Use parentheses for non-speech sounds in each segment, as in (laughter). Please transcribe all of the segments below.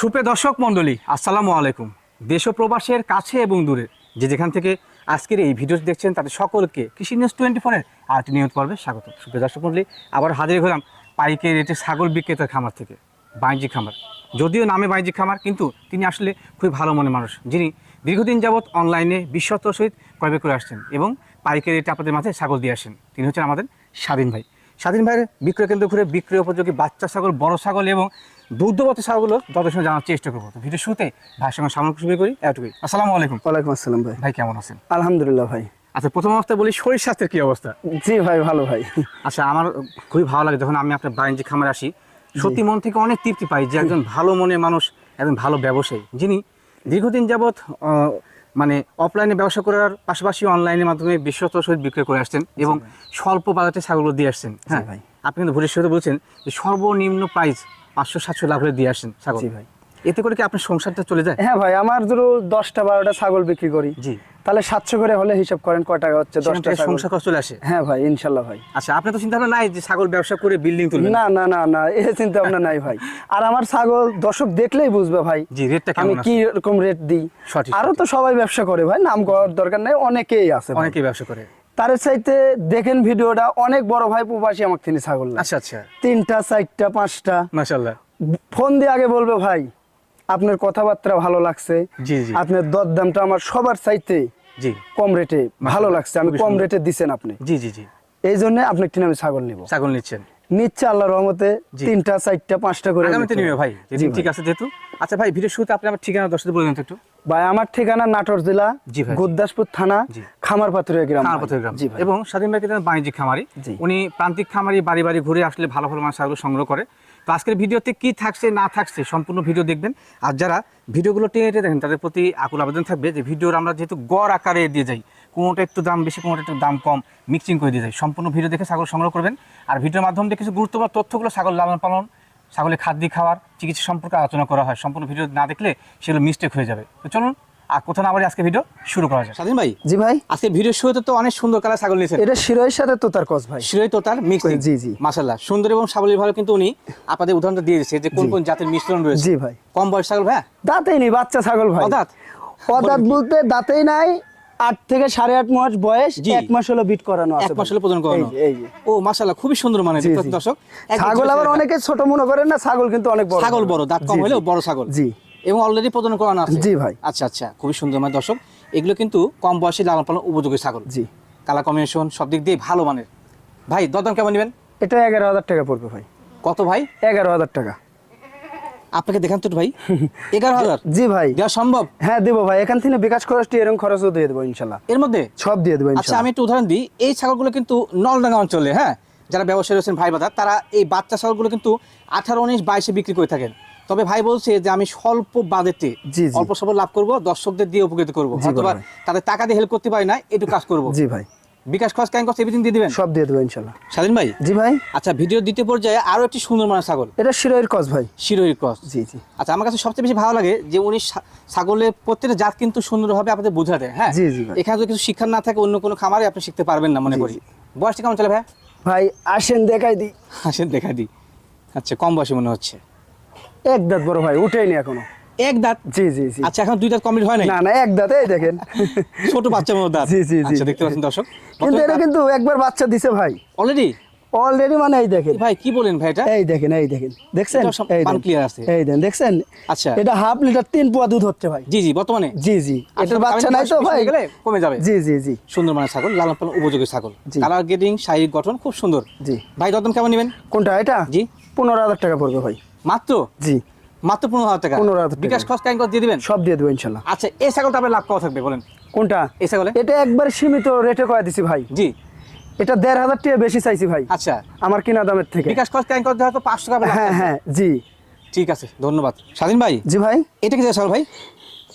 সুপ্রিয় দর্শক মণ্ডলী, আসসালামু আলাইকুম। দেশ প্রবাসের কাছে এবং দূরে যে যেখান থেকে আজকের এই ভিডিও দেখছেন, তাদের সকলকে কৃষি নিউজ টোয়েন্টি ফোরের আর্ট নিউজ পর্বে স্বাগত। সুপ্রিয় দর্শক মণ্ডলী, আবার হাজির হলাম পাইকে রেটে ছাগল বিক্রেতার খামার থেকে, বাণিজ্যিক খামার। যদিও নামে বাণিজ্যিক খামার, কিন্তু তিনি আসলে খুবই ভালো মনের মানুষ। যিনি দীর্ঘদিন যাবৎ অনলাইনে বিশ্বত সহিত ক্রয় করে আসছেন এবং পাইকারি রেটে আপনাদের মাঝে ছাগল দিয়ে আসেন। তিনি হচ্ছেন আমাদের স্বাধীন ভাই। স্বাধীন ভাইয়ের বিক্রয় কেন্দ্র ঘুরে বিক্রয় উপযোগী বাচ্চা ছাগল, বড় ছাগল এবং দুগ্ধবতী যত সময় জানার চেষ্টা করব। তো ভিডিও শুরুতে ভাইয়ের সঙ্গে সামনে শুরু করি এটুকুই আসসালামু আলাইকুম। ওয়ালাইকুম আসসালাম ভাই। ভাই কেমন আছেন? আলহামদুলিল্লাহ ভাই। আচ্ছা প্রথম অবস্থায় বলি শরীর স্বাস্থ্যের কি অবস্থা? জি ভাই ভালো ভাই। আচ্ছা আমার খুবই ভালো লাগে যখন আমি আপনার বাণিজ্যিক খামারে আসি। সত্যি মন থেকে অনেক তৃপ্তি পাই যে একজন ভালো মনের মানুষ একজন ভালো ব্যবসায়ী যিনি দীর্ঘদিন যাবৎ মানে অফলাইনে ব্যবসা করার পাশাপাশি অনলাইনের মাধ্যমে বিশ্বত সহিত বিক্রয় করে আসছেন এবং স্বল্প বাজারে ছাগলগুলো দিয়ে আসছেন। হ্যাঁ ভাই। আপনি কিন্তু ভবিষ্যতে বলছেন যে সর্বনিম্ন প্রাইস পাঁচশো সাতশো লাভ হলে দিয়ে আসেন ছাগল। ভাই। এতে করে কি আপনার সংসারটা চলে যায়? হ্যাঁ ভাই আমার ধরো দশটা বারোটা ছাগল বিক্রি করি। জি। তাহলে সাতশো করে হলে হিসাব করেন কয় টাকা হচ্ছে সংসার খরচ চলে আসে? হ্যাঁ ভাই ইনশাল্লাহ ভাই। আচ্ছা আপনার তো চিন্তা ভাবনা নাই যে ছাগল ব্যবসা করে বিল্ডিং তুলবেন? না না না না এ চিন্তা ভাবনা নাই ভাই। আর আমার ছাগল দর্শক দেখলেই বুঝবে ভাই জি রেটটা আমি কি রকম রেট দিই। সঠিক, আরও তো সবাই ব্যবসা করে ভাই নাম করার দরকার নাই অনেকেই আছে। অনেকেই ব্যবসা করে। তার চাইতে দেখেন ভিডিওটা অনেক বড় ভাই প্রবাসী আমাকে তিনি ছাগল আচ্ছা আচ্ছা। তিনটা চারটা পাঁচটা। মাসাল্লাহ ফোন দিয়ে আগে বলবে ভাই আপনার কথাবার্তা ভালো লাগছে আপনার দর আপনার দরদামটা আমার সবার চাইতে জি। কম রেটে ভালো লাগছে আমি কম রেটে দিচ্ছেন আপনি। জি জি জি। এই জন্য আপনার কিনে আমি ছাগল নিব। ছাগল নিচ্ছেন। নিচ্ছে আল্লাহ রহমতে তিনটা চারটা পাঁচটা করে আগামীতে নিবে ভাই জি ঠিক আছে যেহেতু। আচ্ছা ভাই ভিডিও শুরুতে আপনি আমার ঠিকানা দর্শকদের বলে দেন একটু। ভাই আমার ঠিকানা নাটোর জেলা। গুরদাসপুর থানা জি। খামারপাথুরিয়া গ্রাম। গ্রাম। এবং স্বাধীন ভাই কিন্তু বাণিজ্যিক খামারি। উনি প্রান্তিক খামারি বাড়ি বাড়ি ঘুরে আসলে ভালো ভালো মাছ ছাগল সংগ্রহ করে। তো আজকের ভিডিওতে কি থাকছে না থাকছে সম্পূর্ণ ভিডিও দেখবেন। আর যারা ভিডিওগুলো টেনে টেনে দেখেন তাদের প্রতি আকুল আবেদন থাকবে যে ভিডিওর আমরা যেহেতু গড় আকারে দিয়ে যাই কোনোটা একটু দাম বেশি কোনোটা একটু দাম কম মিক্সিং করে দিয়ে যাই। সম্পূর্ণ ভিডিও দেখে ছাগল সংগ্রহ করবেন। আর ভিডিওর মাধ্যমে দিয়ে কিছু গুরুত্বপূর্ণ তথ্যগুলো ছাগল লালন পালন ছাগলের খাদ্য খাওয়ার চিকিৎসা সম্পর্কে আলোচনা করা হয়। সম্পূর্ণ ভিডিও না দেখলে সেগুলো মিস্টেক হয়ে যাবে। তো চলুন আর কোথাও না আবার আজকে ভিডিও শুরু করা যায় স্বাধীন ভাই? জি ভাই। আজকে ভিডিও শুরুতে তো অনেক সুন্দর কালার ছাগল নিয়েছেন। এটা শিরোয়ের সাথে তোতার কস ভাই। শিরোই তোতার মিক্স জি, জি। সুন্দর এবং সাবলীল ভাবে কিন্তু উনি আপনাদের উদাহরণটা দিয়ে দিয়েছে যে কোন কোন জাতের মিশ্রণ রয়েছে। জি ভাই। কম বয়স ছাগল ভাই? দাঁতেই নেই বাচ্চা ছাগল ভাই? অদাঁত। বলতে দাঁতেই নাই আট থেকে সাড়ে আট মাস বয়স। এক মাস হলো বিট করানো এক মাস। হলে প্রদান করানো। ও মাশাল্লাহ খুবই সুন্দর মানে দর্শক। ছাগল আবার অনেকে ছোট মনে করেন না ছাগল কিন্তু অনেক বড়। ছাগল বড় দাঁত কম হলেও বড় ছাগল। জি। এবং অলরেডি প্রদান করানো আছে। জি ভাই। আচ্ছা আচ্ছা খুবই সুন্দর মানে দর্শক। এগুলো কিন্তু কম বয়সে লালন পালন উপযোগী ছাগল। জি। কালার কম্বিনেশন সব দিক দিয়ে ভালো মানের। ভাই দরদাম কেমন নেবেন? এটা এগারো হাজার টাকা পড়বে ভাই। কত ভাই? এগারো হাজার টাকা। আপনাকে দেখান তো ভাই। এগারো হাজার। জি ভাই। দেওয়া সম্ভব? হ্যাঁ দেবো ভাই। এখান থেকে বিকাশ খরচটি এরকম খরচও দিয়ে দেবো ইনশাল্লাহ। এর মধ্যে? সব দিয়ে দেবো আচ্ছা আমি একটু উদাহরণ দিই। এই ছাগলগুলো কিন্তু নলডাঙ্গা অঞ্চলে হ্যাঁ? যারা ব্যবসায়ী রয়েছেন ভাই বাদা তারা এই বাচ্চা ছাগলগুলো কিন্তু আঠারো উনিশ বাইশে বিক্রি করে থাকেন। তবে ভাই বলছে যে আমি স্বল্প বাজেটে। অল্প স্বল্প লাভ করব দর্শকদের দিয়ে উপকৃত করব। তাদের টাকা দিয়ে হেল্প করতে পারি না একটু কাজ করব। জি ভাই। বিকাশ খরচ ক্যান খরচ এভরিথিং দিয়ে দিবেন? সব দিয়ে দেবো ইনশাল্লাহ। স্বাধীন ভাই? জি ভাই। আচ্ছা ভিডিও দ্বিতীয় পর্যায়ে আরও একটি সুন্দর মানের ছাগল। এটা শিরোয়ের কস ভাই। শিরোহী ক্রস জি জি। আচ্ছা আমার কাছে সবচেয়ে বেশি ভালো লাগে যে উনি ছাগলের প্রত্যেকটা জাত কিন্তু সুন্দরভাবে আপনাদের বোঝা দেয় হ্যাঁ? জি, জি এখানে যদি কিছু শিক্ষা না থাকে অন্য কোনো খামারে আপনি শিখতে পারবেন না মনে করি। বয়সটা কেমন চলে ভাই? ভাই আসেন দেখাই দিই। আসেন দেখাই দিই। আচ্ছা কম বয়সে মনে হচ্ছে। এক দাঁত বড় ভাই উঠেইনি এখনও। এক দাঁত? জি জি জি। আচ্ছা এখন দুই দাঁত কমপ্লিট হয় নাই? না না এক দাঁত এই দেখেন। ছোট বাচ্চা মতো দাঁত। জি, জি, জি। আচ্ছা দেখতে পাচ্ছেন দর্শক। কিন্তু এটা কিন্তু একবার বাচ্চা দিছে ভাই। অলরেডি অলরেডি মানে এই দেখেন। ভাই কি বলেন ভাই এটা? এই দেখেন এই দেখেন। দেখছেন? এই দেন। clear আছে। এই দেন দেখছেন? আচ্ছা। এটা হাফ লিটার তিন পোয়া দুধ হচ্ছে ভাই। জি জি বর্তমানে? জি জি। আচ্ছা, এটার বাচ্চা নাই তো ভাই। কমে যাবে। জি জি জি। সুন্দর মানে ছাগল লালন পালন উপযোগী ছাগল। কালার গেটিং শারীরিক গঠন খুব সুন্দর। জি। ভাই দরদাম কেমন নেবেন? কোনটা এটা? জি। পনেরো হাজার টাকা পড়বে ভাই। মাত্র? জি। মাত্র পনেরো হাজার টাকা। 15,000 টাকা। বিকাশ খরচ ক্যান দিয়ে দিবেন? সব দিয়ে দেবো ইনশাল্লাহ। আচ্ছা এই ছাগলটা আপনার লাভ কত থাকবে বলেন? কোনটা? এই ছাগলে? এটা একবার সীমিত রেটে কয়ে দিছি ভাই। জি। এটা দেড় হাজার টাকা বেশি চাইছি ভাই। আচ্ছা। আমার কিনা দামের থেকে। বিকাশ খরচ ক্যান করতে হয়তো পাঁচশো টাকা হ্যাঁ হ্যাঁ জি। ঠিক আছে ধন্যবাদ। স্বাধীন ভাই? জি ভাই। এটা কি ছাগল ভাই?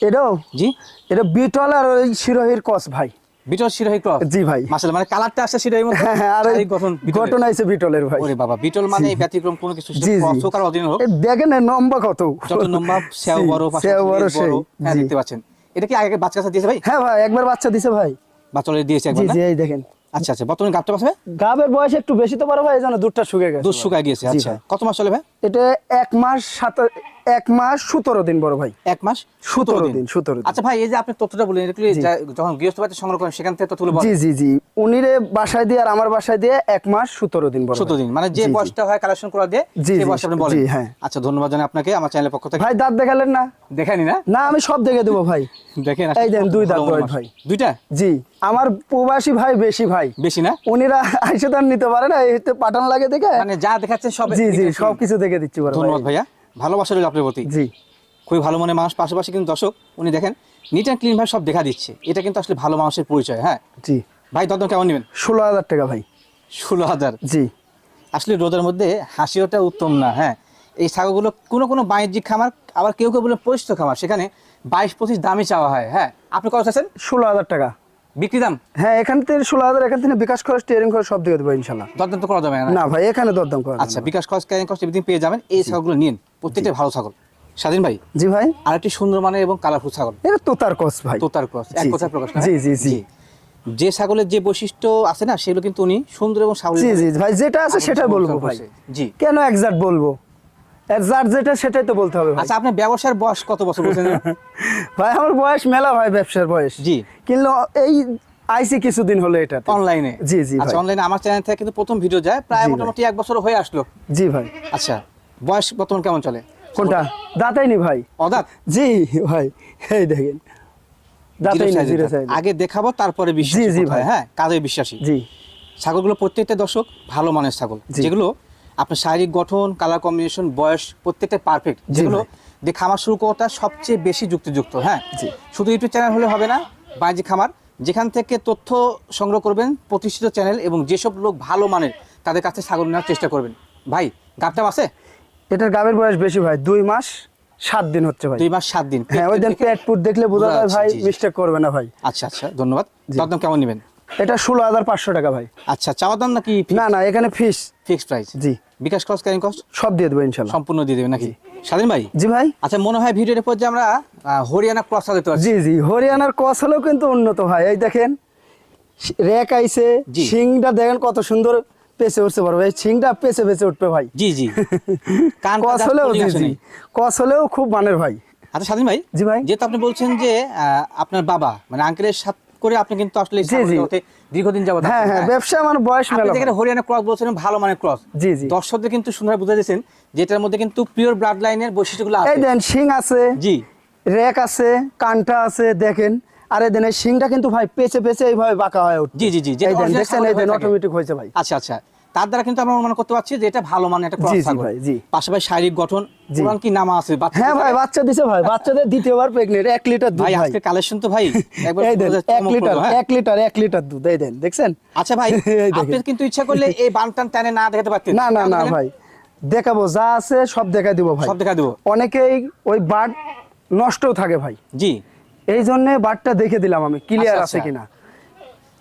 এটাও? জি। এটা বিটল আর ওই শিরোহির কস ভাই। বিটল শিরোহী ক্রস জি ভাই। মানে কালারটা আসছে শিরোহীর মধ্যে? হ্যাঁ হ্যাঁ আর ওই গঠন বিটলের। বিটলের ভাই। ওরে বাবা বিটল মানে এই ব্যতিক্রম কোনো কিছু জি জি। ক্রসও কারও হোক। দেখেন লম্বা কত। যত নম্বর সেও বড় সেও বড় সেই। হ্যাঁ দেখতে পাচ্ছেন। এটা কি আগে বাচ্চা কাছে দিয়েছে ভাই? হ্যাঁ ভাই একবার বাচ্চা ভাই। বাচ্চা দিয়েছে একবার না? জি এই দেখেন। আচ্ছা আচ্ছা বর্তমানে গাবটা পাশে? গাবের বয়স একটু বেশি তো পারো ভাই দুধটা শুকে গেছে দুধ শুকায় গিয়েছে আচ্ছা। কত মাস চলে ভাই? এটা এক মাস সাত এক মাস সতেরো দিন বড় ভাই। এক মাস সতেরো দিন সতেরো আচ্ছা ভাই এই যে আপনি তথ্যটা বলেন এটা যখন গৃহস্থ বাড়িতে সংগ্রহ করেন সেখান থেকে বলেন জি জি জি। উনিরে বাসায় দিয়ে আর আমার বাসায় দিয়ে এক মাস সতেরো দিন বড় চোদ্দ দিন। মানে যে। বয়সটা হয় কালেকশন করা দিয়ে জি, বয়সটা আপনি বলেন। হ্যাঁ। আচ্ছা ধন্যবাদ জানাই আপনাকে আমার চ্যানেলের পক্ষ থেকে। ভাই দাঁত দেখালেন না? দেখানি না? না আমি সব দেখে দেবো ভাই। দেখেন এই দেন, দুই দাঁত। ভাই। দুইটা? জি আমার প্রবাসী ভাই বেশি ভাই। বেশি না? উনিরা আইসে নিতে পারে না এই পাঠান লাগে দেখে। মানে যা দেখাচ্ছে সব জি জি দেখেছি। সব দেখে দিচ্ছি ধন্যবাদ ভাইয়া। ভালোবাসা রইল আপনার প্রতি। জি। খুবই ভালো মনে মানুষ পাশাপাশি কিন্তু দর্শক উনি দেখেন নিট অ্যান্ড ক্লিন ভাই সব দেখা দিচ্ছে। এটা কিন্তু আসলে ভালো মানুষের পরিচয় হ্যাঁ? জি। ভাই দরদাম কেমন নেবেন? ষোলো হাজার টাকা ভাই। ষোলো হাজার? জি। আসলে রোদের মধ্যে হাসিওটা উত্তম না হ্যাঁ? এই ছাগলগুলো কোনো কোনো বাণিজ্যিক খামার আবার কেউ কেউ বলে পরিচিত খামার। সেখানে বাইশ পঁচিশ দামে চাওয়া হয় হ্যাঁ? আপনি কত চাচ্ছেন? ষোলো হাজার টাকা। বিক্রি দাম? হ্যাঁ এখান থেকে ষোলো হাজার এখান থেকে বিকাশ খরচ স্টিয়ারিং খরচ সব দিয়ে দেবো ইনশাল্লাহ। দরদাম তো করা যাবে না ভাই এখানে দরদাম করা আচ্ছা বিকাশ খরচ ক্যারিং কস্ট এভরিথিং পেয়ে যাবেন। এই ছাগলগুলো নিন প্রত্যেকটা ভালো ছাগল। স্বাধীন ভাই? জি ভাই। আরেকটি সুন্দর মানের এবং কালারফুল ছাগল। এটা তোতার কস ভাই। তোতার ক্রস এক জি। প্রকাশ জি, জি, জি। যে ছাগলের যে বৈশিষ্ট্য আছে না সেগুলো কিন্তু উনি সুন্দর এবং সাবলীল জি জি ভাই যেটা আছে সেটাই বলব ভাই। জি। কেন একজাক্ট বলব? একজাক্ট যেটা সেটাই তো বলতে হবে আচ্ছা ব্যবসার বয়স কত বছর বলছেন? (laughs) ভাই আমার বয়স মেলা ভাই ব্যবসার বয়স। জি। কিন্তু এই আইসি কিছুদিন হলো এটা অনলাইনে জি, জি, আচ্ছা অনলাইনে আমার চ্যানেল থেকে কিন্তু প্রথম ভিডিও যায় প্রায় মোটামুটি এক বছর হয়ে আসলো। জি ভাই। আচ্ছা বয়স বর্তমান কেমন চলে? কোনটা? দাঁতাইনি ভাই। অদাত? জি ভাই এই দেখেন। আগে দেখাবো তারপরে বিশ্বাস জি, জি, ভাই। হ্যাঁ কাজে বিশ্বাসী। জি। ছাগলগুলো প্রত্যেকটা দর্শক ভালো মানের ছাগল। যেগুলো আপনার শারীরিক গঠন কালার কম্বিনেশন বয়স প্রত্যেকটা পারফেক্ট যেগুলো যে খামার শুরু করাটা সবচেয়ে বেশি যুক্তিযুক্ত হ্যাঁ? শুধু ইউটিউব চ্যানেল হলে হবে না বাণিজ্যিক খামার। যেখান থেকে তথ্য সংগ্রহ করবেন প্রতিষ্ঠিত চ্যানেল এবং যেসব লোক ভালো মানের তাদের কাছে ছাগল নেওয়ার চেষ্টা করবেন। ভাই গাবটাম আছে? এটার গাবের বয়স বেশি ভাই দুই মাস সাত দিন হচ্ছে ভাই। দুই মাস সাত দিন। হ্যাঁ ওই দিন পেট পুট দেখলে বোঝা যায় ভাই জি, জি। মিস্টেক করবে না ভাই। আচ্ছা আচ্ছা ধন্যবাদ। দরদাম কেমন নেবেন? এটা ষোলো হাজার পাঁচশো টাকা ভাই। আচ্ছা চাওয়ার দাম নাকি না না এখানে ফিস ফিক্সড প্রাইস জি। বিকাশ কস্ট ক্যারিং কস্ট সব দিয়ে দেবো ইনশাল্লাহ। সম্পূর্ণ দিয়ে দেবেন নাকি? স্বাধীন ভাই? জি ভাই। আচ্ছা মনে হয় ভিডিওর পর যে আমরা হরিয়ানা ক্রস দেখতে পাচ্ছি জি জি। হরিয়ানার কস হলেও কিন্তু উন্নত ভাই এই দেখেন র্যাক আইছে। শিংটা দেখেন কত সুন্দর পেছে উঠতে পারবে এই শিংটা পেছে পেছে উঠবে ভাই। জি জি। (laughs) কান কস হলেও জি জি। কস হলেও খুব মানের ভাই। আচ্ছা স্বাধীন ভাই? জি ভাই। যেহেতু আপনি বলছেন যে আপনার বাবা মানে আঙ্কেলের সাথে করে আপনি কিন্তু আসলে এই দীর্ঘদিন যাবত হ্যাঁ হ্যাঁ ব্যবসা মানে বয়স এখানে মেলা যেখানে হরিয়ানা ক্রস বলছেন ভালো মানের ক্রস। জি জি। দর্শকদের কিন্তু সুন্দর বুঝে দিয়েছেন যেটার মধ্যে কিন্তু পিওর ব্লাড লাইনের বৈশিষ্ট্যগুলো এই আছে দেন শিং আছে জি। রেক আছে কানটা আছে দেখেন। আর এই দেন এই শিংটা কিন্তু ভাই পেছে পেছে এইভাবে বাঁকা হয় জি জি জি এই দেখছেন? এই দেন অটোমেটিক হয়েছে ভাই। আচ্ছা আচ্ছা। তার দ্বারা কিন্তু আমরা অনুমান করতে পারছি যে এটা ভালো মানের একটা ক্রস ছাগল। জি। পাশাপাশি শারীরিক গঠন। কোরআন কি নামা আছে? বাচ্চা হ্যাঁ ভাই বাচ্চা দিছে ভাই বাচ্চাদের দ্বিতীয়বার প্রেগনেন্ট এক লিটার দুধ ভাই আজকে কালেকশন তো ভাই একবার এই দেন পুরো এক চমকপ্রদ, লিটার হ্যাঁ? এক লিটার এক লিটার দুধ এই দেন দেখছেন? আচ্ছা ভাই (laughs) আপনি কিন্তু ইচ্ছা করলে এই বানটান টানে না দেখাতে পারতেন। না না না ভাই দেখাবো যা আছে সব দেখা দিব ভাই। সব দেখা দেবো। অনেকেই ওই বাট নষ্টও থাকে ভাই। জি। এই জন্য বাটটা দেখে দিলাম আমি ক্লিয়ার আচ্ছা, আছে আচ্ছা। কিনা।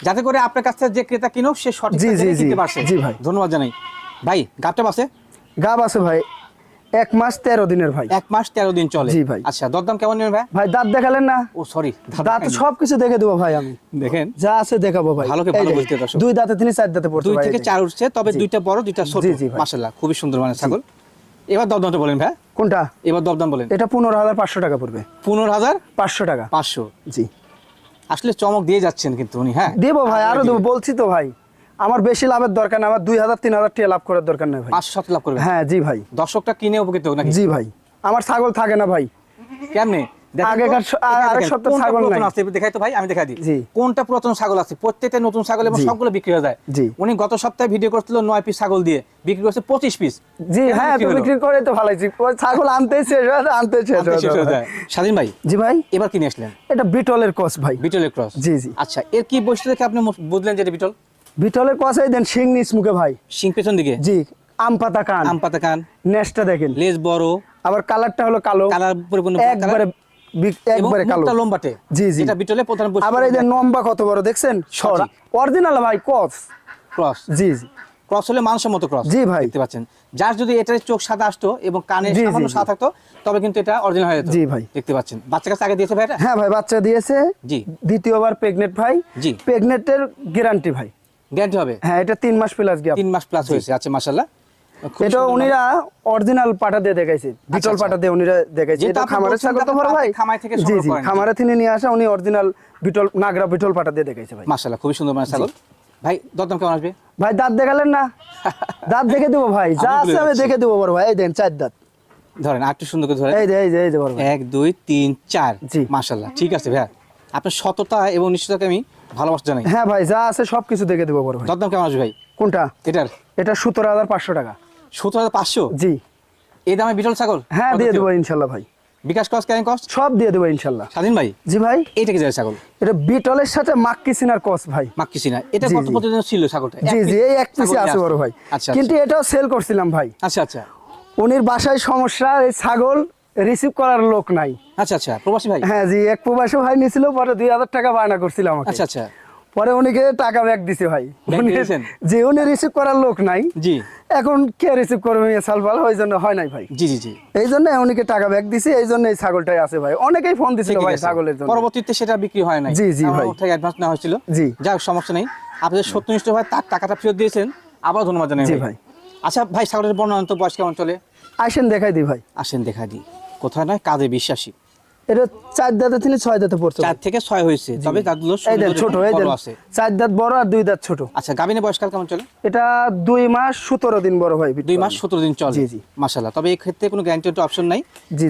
যাতে করে আপনার কাছ থেকে যে ক্রেতা কিনুক সে সঠিক জি, জি, জি। পারছে। জি, ভাই। ধন্যবাদ জানাই। ভাই গাবটা আছে? গাব আছে ভাই। এক মাস তেরো দিনের ভাই। এক মাস তেরো দিন চলে। জি, ভাই। আচ্ছা দরদাম কেমন নেবেন ভাই? ভাই দাঁত দেখালেন না? ও সরি দাঁত সব কিছু দেখে দেবো ভাই আমি। দেখেন। যা আছে দেখাবো ভাই। এই ভালো বুঝতে দর্শক। দুই দাঁতে তিনি চার দাঁতে পড়ছে দুই থেকে চার উঠছে তবে দুইটা বড় দুইটা ছোট। মাশাআল্লাহ খুবই সুন্দর মানে ছাগল। এবার দরদামটা বলেন ভাই। কোনটা? এবার দরদাম বলেন। এটা পনেরো হাজার পাঁচশো টাকা পড়বে। পনেরো হাজার পাঁচশো টাকা। পাঁচশো। জি। আসলে চমক দিয়ে যাচ্ছেন কিন্তু উনি হ্যাঁ। দেবো ভাই আরও দেবো বলছি তো ভাই আমার বেশি লাভের দরকার নেই আমার দুই হাজার তিন হাজার টাকা লাভ করার দরকার নেই ভাই। পাঁচশো সাত লাভ করবে হ্যাঁ জি ভাই। দর্শকটা কিনে উপকৃত নাকি? জি ভাই। আমার ছাগল থাকে না ভাই। কেমনে? দেখেন তো, আগেকার স- এখানে আরেক দেখেন, সপ্তাহ কোনটা ছাগল পুরাতন নাই। আছে? দেখাই তো ভাই আমি দেখাই দিই। কোনটা পুরাতন ছাগল আছে? প্রত্যেকটা নতুন ছাগল এবং সবগুলো বিক্রি হয়ে যায়। উনি গত সপ্তাহে ভিডিও করছিল নয় পিস ছাগল দিয়ে। বিক্রি করছে পঁচিশ পিস জি হ্যাঁ বিক্রি করে তো ভালোই ছাগল আনতে শেষ হয়ে যায়, আনতে শেষ হয়ে যায়। ভাই। স্বাধীন ভাই? জি ভাই। এবার কিনে আসলেন? এটা বিটলের কস ভাই। বিটলের ক্রস? জি, জি। আচ্ছা এর কি বৈশিষ্ট্য দেখে আপনি বুঝলেন যে বিটল? বিটলের কসাই দেন শিং নিচ মুখে ভাই। সিং পেছন দিকে? জি আম পাতা কান। আম পাতা কান। নেসটা দেখেন। লেজ বড়। আবার কালারটা হলো কালো। কালার পরিপূর্ণ একবারে একবারে কালো। লম্বাটে। জি, জি। এটা বিটলের প্রধান আবার এই যে নম্বা কত বড় দেখছেন। অরিজিনাল ভাই কস ক্রস জি জি। ক্রস হলে মানুষের মতো ক্রস জি ভাই। দেখতে পাচ্ছেন। যার যদি এটার চোখ সাদা আসতো এবং কানে সামান্য সাদা থাকতো তবে কিন্তু এটা অরিজিনাল হয়ে যেত। জি ভাই। দেখতে পাচ্ছেন। বাচ্চা কাছে আগে দিয়েছে ভাই এটা? হ্যাঁ ভাই বাচ্চা দিয়েছে। জি। দ্বিতীয়বার প্রেগনেন্ট ভাই। জি। প্রেগনেন্টের গ্যারান্টি ভাই। গ্যারান্টি হবে? হ্যাঁ এটা তিন মাস প্লাস গ্যাপ তিন মাস প্লাস হয়েছে। আচ্ছা মাশাল্লাহ খুব এটা উনিরা অরিজিনাল পাটা দিয়ে দেখাইছে। বিটল আচ্ছা। পাটা দিয়ে উনিরা দেখাইছে। এটা বলছেন ছাগল তো বড় ভাই। খামার থেকে জি জি। খামারে থেকে নিয়ে আসা উনি অরিজিনাল বিটল নাগরা বিটল পাটা দিয়ে দেখাইছে ভাই। মাশাআল্লাহ খুবই সুন্দর মানে ছাগল। ভাই দরদাম কেমন আসবে? ভাই দাঁত দেখালেন না। (laughs) দাঁত দেখে দেবো ভাই যা আছে আমি দেখে দেবো বড় ভাই। এই দেন চার দাঁত। ধরেন একটু সুন্দর করে ধরেন। এই যে এই যে এই যে বড় এক দুই তিন চার। জি। মাশাআল্লাহ ঠিক আছে ভাইয়া। আপনার সততা এবং নিশ্চয়তাকে আমি ভালোবাসা জানাই। হ্যাঁ ভাই যা আছে সব কিছু দেখে দেবো বড় ভাই। দরদাম কেমন আসবে ভাই? কোনটা? এটার। এটা সতেরো হাজার পাঁচশো টাকা। সতেরো হাজার পাঁচশো? জি। এই দামে বিটল ছাগল? হ্যাঁ দিয়ে দেবো ইনশাল্লাহ ভাই। বিকাশ কস্ট ক্যারিং কস্ট সব দিয়ে দেবো ইনশাল্লাহ। স্বাধীন ভাই? জি ভাই। এইটা কি যায় ছাগল? এটা বিটলের সাথে মাক্কি কস ভাই। মাক্কিসি এটা কত প্রতিদিন ছিল ছাগলটা? জি জি এই এক পিসে আছে বড় ভাই। কিন্তু এটাও সেল করছিলাম ভাই। আচ্ছা আচ্ছা। উনির বাসায় সমস্যা এই ছাগল রিসিভ করার লোক নাই। আচ্ছা আচ্ছা। প্রবাসী ভাই? হ্যাঁ জি এক প্রবাসী ভাই নিছিল পরে দুই হাজার টাকা বায়না করছিল আমাকে। আচ্ছা আচ্ছা। পরে উনিকে টাকা ব্যাক দিছে ভাই। Back উনি- রিসিভ করার লোক নাই জি। এখন কে রিসিভ করবে সালফাল ওই জন্য হয় নাই ভাই। জি জি জি। এই জন্য উনিকে টাকা ব্যাক দিছে এই জন্য এই ছাগলটাই আছে ভাই। অনেকেই ফোন দিছিল ভাই ছাগলের জন্য। পরবর্তীতে সেটা বিক্রি হয় নাই। জি, জি, ভাই। থেকে অ্যাডভান্স নেওয়া হয়েছিল। জি। যাক সমস্যা নেই। আপনাদের সত্যনিষ্ঠ ভাই তার টাকাটা ফেরত দিয়েছেন। আবার ধন্যবাদ জানাই জি, ভাই। আচ্ছা ভাই ছাগলের বর্ণনা তো বয়স কেমন চলে? আইসেন দেখাই দিই ভাই। আসেন দেখা দিই। কোথায় নয়? কাজে বিশ্বাসী। এটা চার দাঁতে তিনি ছয় দাঁতে পড়ছে। চার থেকে ছয় হয়েছে। তবে দাঁতগুলো এই দেন সুন্দর ছোট এবং এই দেন বড় আছে। চার দাঁত বড় আর দুই দাঁত ছোট। আচ্ছা গাবিনে বয়সকাল কেমন চলে? এটা দুই মাস সতেরো দিন বড় ভাই দুই মাস সতেরো দিন চলে। জি, জি। মাসাল্লাহ তবে এই ক্ষেত্রে কোনো গ্যারান্টি অপশন নাই।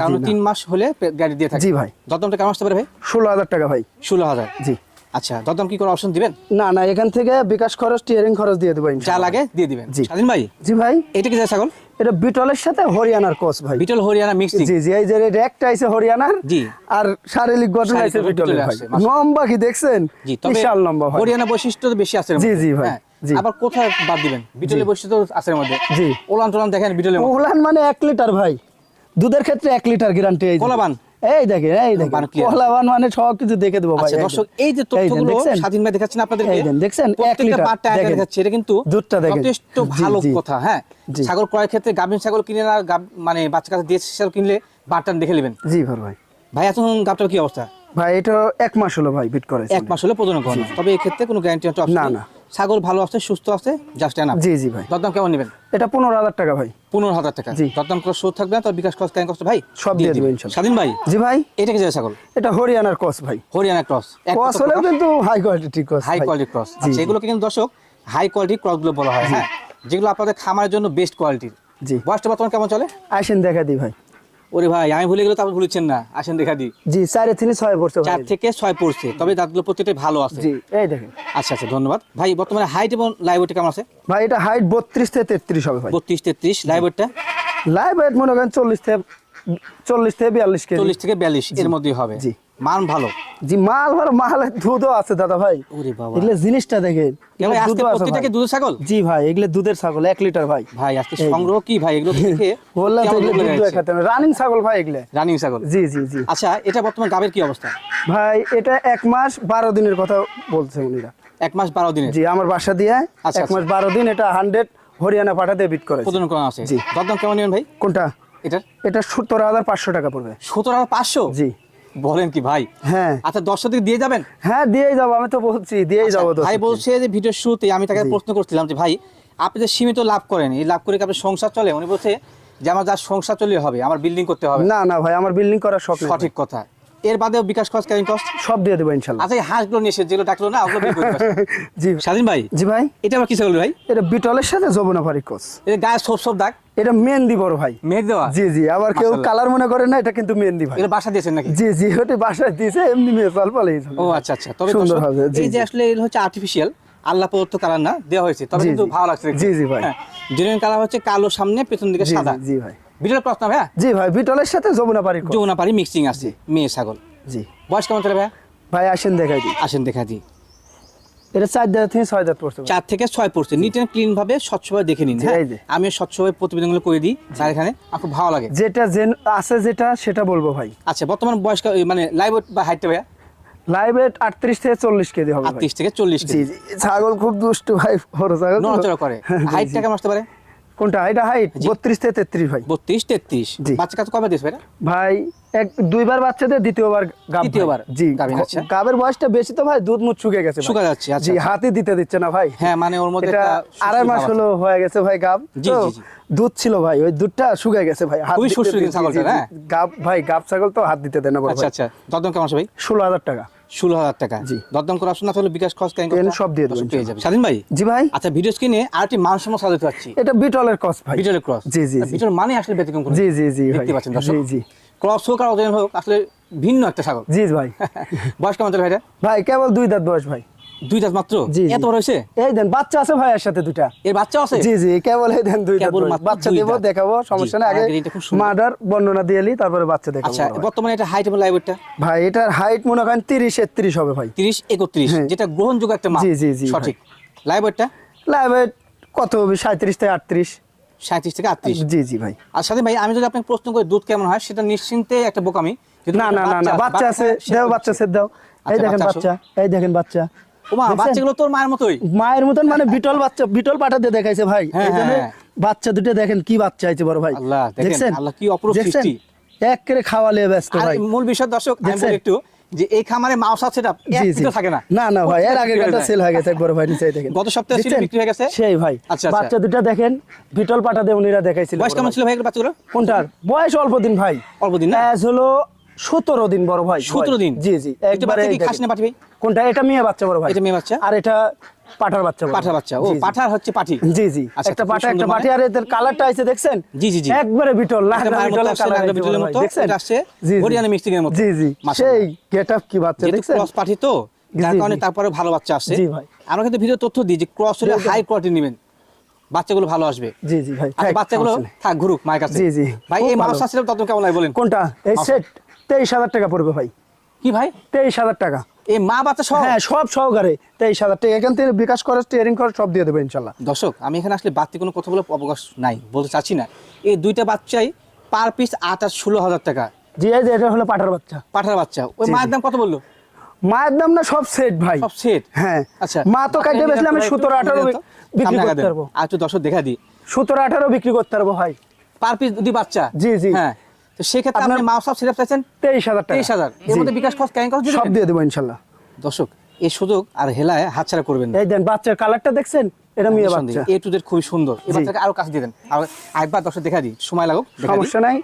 কারণ তিন মাস হলে গ্যারান্টি দিয়ে থাকে। জি, ভাই। দরদামটা কেমন আসতে পারে ভাই? ষোলো হাজার টাকা ভাই। ষোলো হাজার। জি। আচ্ছা দরদাম কি কোনো অপশন দিবেন? না না এখান থেকে বিকাশ খরচ টিয়ারিং খরচ দিয়ে দেবো যা লাগে দিয়ে দিবেন। জি। স্বাধীন ভাই? জি ভাই। এটা কি যায় ছাগল? এটা বিটলের সাথে হরিয়ানার কোচ ভাই বিটল হরিয়ানা মিক্সিং জি জি এই যে একটা আছে হরিয়ানার জি। আর শারীরিক গঠন আছে বিটলের ভাই লম্বা কি দেখছেন বিশাল লম্বা ভাই হরিয়ানা বৈশিষ্ট্য তো বেশি আছে জি, জি, ভাই, হ্যাঁ। জি। আবার কোথায় বাদ দিবেন বিটলের বৈশিষ্ট্য আছে মধ্যে জি। ওলান টোলান দেখেন বিটলের ওলান মানে এক লিটার ভাই দুধের ক্ষেত্রে এক লিটার গ্যারান্টি। কলাবান? এই দেখেন এই দেখেন। কলাবান মানে সব কিছু দেখে দেবো ভাই আচ্ছা দর্শক এই যে। তথ্যগুলো স্বাধীন ভাই দেখাচ্ছেন দেন, দেখছেন? প্রত্যেকটা আগে দেখাচ্ছে এটা কিন্তু দুধটা দেখেন। যথেষ্ট ভালো কথা হ্যাঁ? ছাগল ক্রয়ের ক্ষেত্রে গাভীন ছাগল কিনে না মানে বাচ্চা কাছে দিয়ে ছাগল কিনলে বাটটান দেখে নেবেন। জি ভাই ভাই। ভাই এখন গাবটার কি অবস্থা? ভাই এটা এক মাস হলো ভাই বিট করে এক মাস হলে প্রজনন করেন। তবে এই ক্ষেত্রে কোনো গ্যারান্টি না, না। ছাগল ভালো আছে সুস্থ আছে জাস্ট এনাফ জি জি ভাই। দরদাম কেমন নেবেন? এটা পনেরো হাজার টাকা ভাই। পনেরো হাজার টাকা। জি। দরদাম করে শোধ থাকবে না তোর বিকাশ কষ্ট কষ্ট ভাই সব দিয়ে দেবো ইনশাল্লাহ। স্বাধীন ভাই? জি ভাই। এটা কি যায় ছাগল? এটা হরিয়ানার কস ভাই। হরিয়ানা ক্রস। কস হলেও কিন্তু high quality cross high quality cross. আচ্ছা জি। এগুলোকে কিন্তু দর্শক হাই কোয়ালিটি ক্রসগুলো বলা হয় হ্যাঁ। যেগুলো আপনাদের খামারের জন্য বেস্ট কোয়ালিটির জি। বয়সটা বর্তমান কেমন চলে? আসেন দেখা দিই ভাই। ওরে ভাই আমি ভুলে গেলে তো আপনি ভুলেছেন না। আসেন দেখা দিই। জি চারে তিনি ছয় পড়ছে চার থেকে ছয় পড়ছে তবে দাঁতগুলো প্রত্যেকটাই ভালো আছে। জি এই দেখেন। আচ্ছা আচ্ছা ধন্যবাদ। ভাই বর্তমানে হাইট এবং লাইভটা কেমন আছে? ভাই এটা হাইট বত্রিশ থেকে তেত্রিশ হবে ভাই। বত্রিশ তেত্রিশ লাইভটা লাইভ মনে করেন চল্লিশ থেকে চল্লিশ থেকে বিয়াল্লিশ চল্লিশ থেকে বিয়াল্লিশ এর মধ্যেই হবে। জি। মান ভালো। জি মাল ভালো মাল দুধও আছে দাদা ভাই। ওরে বাবা। এগুলো জিনিসটা দেখেন আছে। দুধের ছাগল? জি ভাই এগুলো দুধের ছাগল এক লিটার ভাই। ভাই আজকে সংগ্রহ কি ভাই? এগুলো দেখে (laughs) বললাম তো এগুলো দুধ দেখাতে রানিং ছাগল ভাই এগুলো। রানিং ছাগল। জি জি জি। আচ্ছা এটা বর্তমান গাবের কি অবস্থা? ভাই এটা এক মাস বারো দিনের কথা বলছে উনিরা। এক মাস বারো দিনের? জি আমার বাসা দিয়ে আচ্ছা, এক মাস বারো দিন এটা হান্ড্রেড হরিয়ানা পাঠাতে বিট করে আছে। জি। দরদাম কেমন নেবেন ভাই? কোনটা? এটা সত্তর হাজার পাঁচশো টাকা পড়বে। সতেরো হাজার পাঁচশো? জি। বলেন কি ভাই? হ্যাঁ। আচ্ছা দর্শক দিয়ে যাবেন? হ্যাঁ দিয়েই যাব আমি তো বলছি দিয়েই যাব আচ্ছা, ভাই বলছে যে ভিডিও শুরুতে আমি তাকে প্রশ্ন করছিলাম যে ভাই আপনি যে সীমিত লাভ করেন এই লাভ করে কি আপনার সংসার চলে? উনি বলছে যে আমার যা সংসার চলে হবে আমার বিল্ডিং করতে হবে। না না ভাই আমার বিল্ডিং করার সঠিক কথা। এর বাদেও বিকাশ ক্যারিং কস্ট সব দিয়ে দেবো ইনশাল্লাহ। আচ্ছা হাঁসগুলো নিয়ে এসে যেগুলো ডাকলো না ওগুলো। (laughs) জি। স্বাধীন ভাই? জি ভাই। এটা কি ছাগল ভাই? এটা বিটলের সাথে যমুনা কোচ। এটা গায়ে সব সব দাগ? এটা মেহেন্দি বড় ভাই। দেওয়া? জি জি। আবার কেউ কালার মনে করে না এটা কিন্তু মেহেন্দি ভাই। এটা বাসা দিয়েছেন নাকি? জি জি ওটা বাসায় দিয়েছে এমনি মেয়ে চাল পালে ও আচ্ছা আচ্ছা। তবে সুন্দর হবে, এই যে। আসলে এটা হচ্ছে আর্টিফিশিয়াল আল্লাহ প্রদত্ত কালার না দেওয়া হয়েছে। তবে কিন্তু ভালো লাগছে। জি, জি, ভাই। হ্যাঁ। জেনুইন কালার হচ্ছে কালো সামনে পেছন দিকে সাদা। জি, জি ভিডিওর প্রশ্ন ভাইয়া জি ভাই বিটলের সাথে যমুনা পারি যমুনা পারি মিক্সিং আছে মেয়ে ছাগল। জি। বয়স কেমন চলে ভাইয়া? ভাই আসেন দেখাই দিই। আসেন দেখা দিই। এটা চার দাঁত থেকে ছয় দাঁত পড়ছে। চার থেকে ছয় পড়ছে। নিট অ্যান্ড ক্লিন ভাবে স্বচ্ছভাবে দেখে নিন হ্যাঁ। আমি স্বচ্ছভাবে প্রতিবেদনগুলো করে দিই আর এখানে। আমার খুব ভালো লাগে। যেটা জেন আছে যেটা সেটা বলব ভাই। আচ্ছা বর্তমান বয়স মানে লাইভ বা হাইটটা ভাইয়া? লাইভ আটত্রিশ থেকে চল্লিশ কেজি হবে। আটত্রিশ থেকে চল্লিশ জি জি। ছাগল খুব দুষ্টু ভাই বড় ছাগল। নড়াচড়া করে। (laughs) হাইটটা কেমন আসতে পারে? কোনটা এটা হাইট। বত্রিশ থেকে তেত্রিশ ভাই বত্রিশ তেত্রিশ। বাচ্চা কাছে কবে দিস ভাই ভাই এক দুইবার বাচ্চাতে দ্বিতীয়বার দ্বিতীয়বার জি আচ্ছা। গাবের বয়সটা বেশি তো ভাই দুধ মুখ শুকিয়ে গেছে। শুকা যাচ্ছে, আচ্ছা, জি আচ্ছা। হাতে দিতে দিচ্ছে না ভাই হ্যাঁ মানে ওর মধ্যে আড়াই মাস হলো হয়ে গেছে ভাই গাব জি। দুধ ছিল ভাই ওই দুধটা শুকিয়ে গেছে ভাই হাত খুবই সুস্থ ছাগলটা, হ্যাঁ? গাব ভাই গাব ছাগল তো হাত দিতে দেয় না আচ্ছা আচ্ছা দরদাম কেমন আছে ভাই ষোলো হাজার টাকা ষোলো হাজার টাকা। জি। দরদাম করে অপশন না তাহলে বিকাশ খরচ কেন সব দিয়ে দেবো পেয়ে যাবে স্বাধীন ভাই? জি ভাই। আচ্ছা ভিডিও স্ক্রিনে আরেকটি মানসম্য সাজাতে পারছি এটা বিটলের ক্রস ভাই। বিটলের ক্রস জি, জি। বিটল মানে আসলে ব্যতিক্রম করে জি জি জি দেখতে পাচ্ছেন দর্শক। জি জি। ক্রস হোক আর ওজন হোক আসলে ভিন্ন একটা ছাগল জি ভাই। বয়স কেমন ভাইটা? ভাই কেবল দুই দাঁত বয়স ভাই। দুই দাঁত মাত্র। এত বড় হয়েছে? এই দেন বাচ্চা আছে ভাই এর সাথে দুইটা। এর বাচ্চা আছে? জি জি কেবল এই দেন দুই দাঁত বাচ্চা দেবো। দেখাবো সমস্যা নেই। আগে। মাদার বর্ণনা দিয়ে নি তারপরে বাচ্চা দেখাবো আচ্ছা বর্তমানে এটা হাইট এবং লাইভেটটা ভাই এটার হাইট মনে করেন তিরিশ একত্রিশ হবে ভাই। তিরিশ একত্রিশ হ্যাঁ। যেটা গ্রহণযোগ্য একটা মান জি, জি, জি, সঠিক। লাইভেটটা লাইভে কত হবে? সাঁত্রিশ থেকে আটত্রিশ। সাঁত্রিশ থেকে আটত্রিশ। জি জি ভাই। আর সাথে ভাই আমি যদি আপনাকে প্রশ্ন করি দুধ কেমন হয় সেটা নিশ্চিন্তে একটা বোকামি। না না না বাচ্চা আছে সেটা বাচ্চা সে দাও। এই আচ্ছা, দেখেন বাচ্চা এই দেখেন বাচ্চা। ওমা বাচ্চাগুলো তোর মায়ের মতোই। মায়ের মতন মানে বিটল বাচ্চা বিটল দেখাইছে ভাই। হ্যাঁ, এই হ্যাঁ। বাচ্চা দুটো দেখেন কি বাচ্চা বড় ভাই। আল্লাহ, দেখেন, আল্লাহ কি অপরূপ দেখছেন? সৃষ্টি। এক করে খাওয়ালে ব্যস্ত ভাই। মূল বিষয় দর্শক আমি একটু যে এই খামারে মাউস আছে পিঠও থাকে না। না না ভাই এর আগে প্রত্যেকটা কাটা সেল হয়ে গেছে একবার ভাই নিচে দেখেন। গত সপ্তাহে ছিল বিক্রি হয়ে গেছে? সেই ভাই আচ্ছা, আচ্ছা। বাচ্চা দুটো দেখেন বিটল দিয়ে উনিরা দেখাইছিল বয়স কেমন ছিল ভাই বাচ্চাগুলো কোনটার? বয়স অল্প দিন ভাই। অল্প দিন না? হলো সতেরো দিন বড় ভাই 17 দিন? জি জি। একবারে। খাসি না পাঠি ভাই? কোনটা? এটা মেয়ে বাচ্চা বড় ভাই। এটা মেয়ে বাচ্চা? আর এটা পাঠার বাচ্চা পাঠার বাচ্চা। ও। পাঠার হচ্ছে পাঠি? জি জি। আচ্ছা, একটা পাঠা একটা মানে। পাঠি। আর এদের কালারটা আছে দেখছেন? জি, জি, জি। একবারে বিটল মায়ের মতো বিটলের কালার মতো, দেখছেন? আসছে। হরিয়ানা এর মতো। জি জি। সেই গেটআপ কি বাচ্চা দেখছেন? ক্রস পাঠি তো? যার কারণে তারপরে ভালো বাচ্চা আসছে। জি, ভাই। আমরা কিন্তু ভিডিও তথ্য দিই যে ক্রস হলে। হাই কোয়ালিটি নেবেন। বাচ্চাগুলো ভালো আসবে। জি জি ভাই। আচ্ছা বাচ্চাগুলো থাক ঘুরুক মায়ের কাছে। জি, জি। ভাই এই। মাছ আসলে তত কেমন লাগে বলেন? কোনটা? এই সেট তেইশ হাজার টাকা পড়বে ভাই। কি ভাই? তেইশ হাজার টাকা। এই মা বাচ্চা সহ? হ্যাঁ সব সহকারে তেইশ হাজার টাকা। এখান থেকে বিকাশ খরচ স্টিয়ারিং খরচ সব দিয়ে দেবে ইনশাল্লাহ। দর্শক আমি এখানে আসলে বাড়তি কোনো কথা বলে অবকাশ নাই বলতে চাচ্ছি না। এই দুইটা বাচ্চাই পার পিস ষোলো হাজার টাকা। জি এই যে এটা হলো পাঠার বাচ্চা। পাঠার বাচ্চা। ওই মায়ের দাম কত বলল? মায়ের দাম না সব সেট ভাই। সব সেট হ্যাঁ। আচ্ছা। মা তো কাটে বেচলে আমি সতেরো আঠারো বিক্রি করতে পারব। একটু দর্শক দেখা দিই। সতেরো আঠারো বিক্রি করতে পারব ভাই। পার পিস দুই বাচ্চা? জি, জি। হ্যাঁ। তো সেক্ষেত্রে আপনি আপনার- মা সব সিরাপ চাইছেন তেইশ হাজার তেইশ হাজার। এর মধ্যে বিকাশ খরচ ক্যাং খরচ সব দিয়ে দেবো ইনশাল্লাহ। দর্শক এই সুযোগ আর হেলায় হাতছাড়া করবেন এই দেন বাচ্চার কালারটা দেখছেন? এটা মেয়ে বাচ্চা। এ টু জেড খুবই সুন্দর। এই বাচ্চাকে আরও কাছে দিয়ে দেন। আর একবার দর্শক দেখা দিই। সময় লাগুক সমস্যা নাই।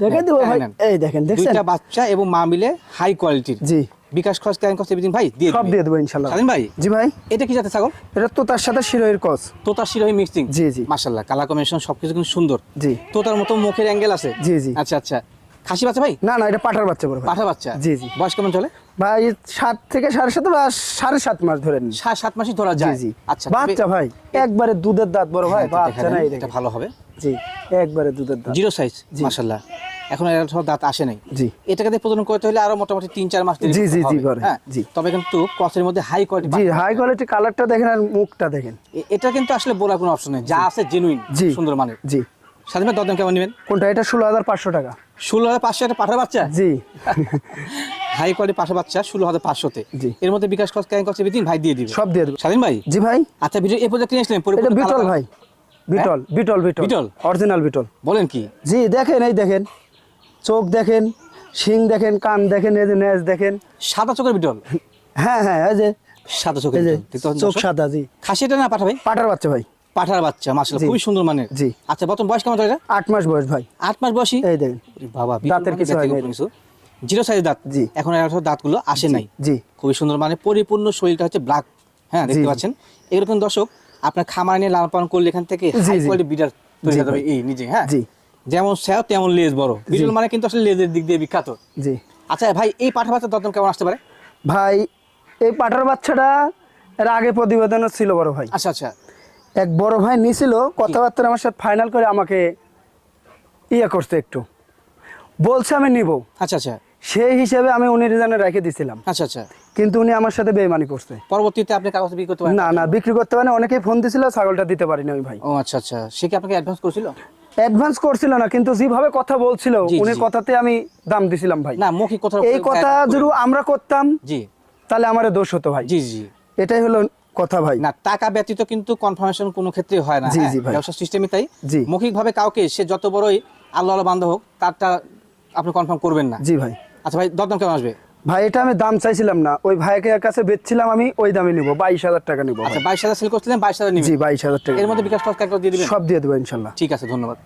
দেখে দেবো এই দেখেন দেখছেন? দুইটা বাচ্চা এবং মা মিলে হাই কোয়ালিটির জি। বিকাশ খরচ ক্যাং খরচ এভরিথিং ভাই দিয়ে সব দিয়ে দেবো ইনশাল্লাহ। স্বাধীন ভাই? জি ভাই। এটা কি জাতে ছাগল? এটা তো তার সাথে শিরোয়ের কস তোতার শিরোহী মিক্সিং জি, জি। মাশাল্লাহ কালার কম্বিনেশন সবকিছু কিন্তু সুন্দর। জি। তোতার মতো মুখের অ্যাঙ্গেল আছে? জি, জি। আচ্ছা আচ্ছা। খাসি বাচ্চা ভাই? না না এটা পাঠার বাচ্চা বড় ভাই। পাঠা বাচ্চা? জি, জি। বয়স কেমন চলে? ভাই সাত থেকে সাড়ে সাত বা সাড়ে সাত মাস ধরে নিন। সাত সাত মাসই ধরা যায়। জি। আচ্ছা বাচ্চা ভাই একবারে দুধের দাঁত বড় ভাই হ্যাঁ, বাচ্চা নাই এটা ভালো হবে। জি একবারে দুধের দাঁত। জিরো সাইজ জি। এখন এর সব দাঁত আসে নাই। জি। এটাকে প্রজনন করতে হলে আরও মোটামুটি তিন চার মাস জি, জি, জি, করে, হ্যাঁ জি। তবে কিন্তু ক্রসের মধ্যে হাই কোয়ালিটি জি হাই কোয়ালিটি কালারটা দেখেন আর মুখটা দেখেন। এটা কিন্তু আসলে বলার কোনো অপশন নেই। যা আছে জেনুইন সুন্দর মানের। জি। দরদাম কেমন নেবেন? কোনটা? এটা ষোলো হাজার পাঁচশো টাকা। ষোলো হাজার পাঁচশো একটা পাঠার বাচ্চা? জি। হাই কোয়ালিটি পাঠা বাচ্চা ষোলো হাজার পাঁচশোতে। এর মধ্যে বিকাশ খরচ এভরিথিং ভাই দিয়ে দিবে। সব দিয়ে দেবো। স্বাধীন ভাই? জি ভাই। আচ্ছা ভিডিও পর্যন্ত নিয়ে আসলেন। এটা বিটল ভাই। বিটল বিটল বিটল। বিটল? অরিজিনাল বিটল। বলেন কি? জি দেখেন এই দেখেন। চোখ দেখেন শিং দেখেন কান দেখেন এই যে নেজ দেখেন। সাদা চোখের বিটল? হ্যাঁ হ্যাঁ এই যে সাদা চোখের চোখ সাদা জি। খাসি এটা না পাঠা ভাই পাটার বাচ্চা ভাই। পাঠার বাচ্চা মাসলা। খুবই সুন্দর মানের। জি। আচ্ছা বর্তমান বয়স কেমন এটা আট মাস বয়স ভাই। আট মাস বয়সী? এই দেখেন। বাবা দাঁতের কিছু এর। জিরো সাইজ দাঁত। জি। এখন এর দাঁতগুলো আসে নাই। জি। খুবই সুন্দর মানে পরিপূর্ণ শরীরটা হচ্ছে ব্ল্যাক হ্যাঁ দেখতে। পাচ্ছেন? এরকম দর্শক আপনার খামার নিয়ে লালন পালন করলে এখান থেকে হাই কোয়ালিটি বিডার তৈরি ভাই। এই নিজে হ্যাঁ? জি। যেমন স্যাও তেমন লেজ বড়। বিটল মানে কিন্তু আসলে লেজের দিক দিয়ে বিখ্যাত। জি। আচ্ছা ভাই এই পাঠা বাচ্চার দরদাম কেমন আসতে পারে? ভাই এই পাটার বাচ্চাটা এর আগে প্রতিবেদনও ছিল বড় ভাই। আচ্ছা আচ্ছা। এক বড় ভাই নিছিল কথাবার্তা আমার সাথে ফাইনাল করে আমাকে ইয়ে করছে একটু। বলছে আমি নিব। আচ্ছা আচ্ছা। সেই হিসেবে আমি উনি রিজানে রেখে দিছিলাম। আচ্ছা আচ্ছা। কিন্তু উনি আমার সাথে বেইমানি করছে। পরবর্তীতে আপনি কাগজ বিক্রি করতে পারেন? না না বিক্রি করতে পারে অনেকেই ফোন দিছিল ছাগলটা দিতে পারিনি ওই ভাই। ও আচ্ছা আচ্ছা। সে কি আপনাকে অ্যাডভান্স করেছিল? অ্যাডভান্স করছিল না কিন্তু যেভাবে কথা বলছিল উনি কথাতে আমি দাম দিছিলাম ভাই। না মৌখিক কথা এই কথা যদি আমরা করতাম জি। তাহলে আমার দোষ হতো ভাই। জি জি। এটাই হলো কথা ভাই। না টাকা ব্যতীত কিন্তু কনফার্মেশন কোনো ক্ষেত্রে হয় না। জি, হ্যাঁ? জি ভাই। ব্যবসা সিস্টেমে তাই। জি। মৌখিকভাবে কাউকে সে যত বড়ই আল্লাহ আল্লাহ বান্ধব হোক তারটা আপনি কনফার্ম করবেন না। জি ভাই। আচ্ছা ভাই দরদাম কেমন আসবে? ভাই এটা আমি দাম চাইছিলাম না। ওই ভাইয়ের কাছে বেচছিলাম আমি ওই দামে নিব বাইশ হাজার টাকা নিব আচ্ছা বাইশ হাজার সেল করছিলেন বাইশ হাজার জি বাইশ হাজার টাকা এর মধ্যে বিকাশ টস কার্ড দিয়ে দিবেন? সব দিয়ে দেবো ইনশাল্লাহ। ঠিক আছে ধন্যবাদ।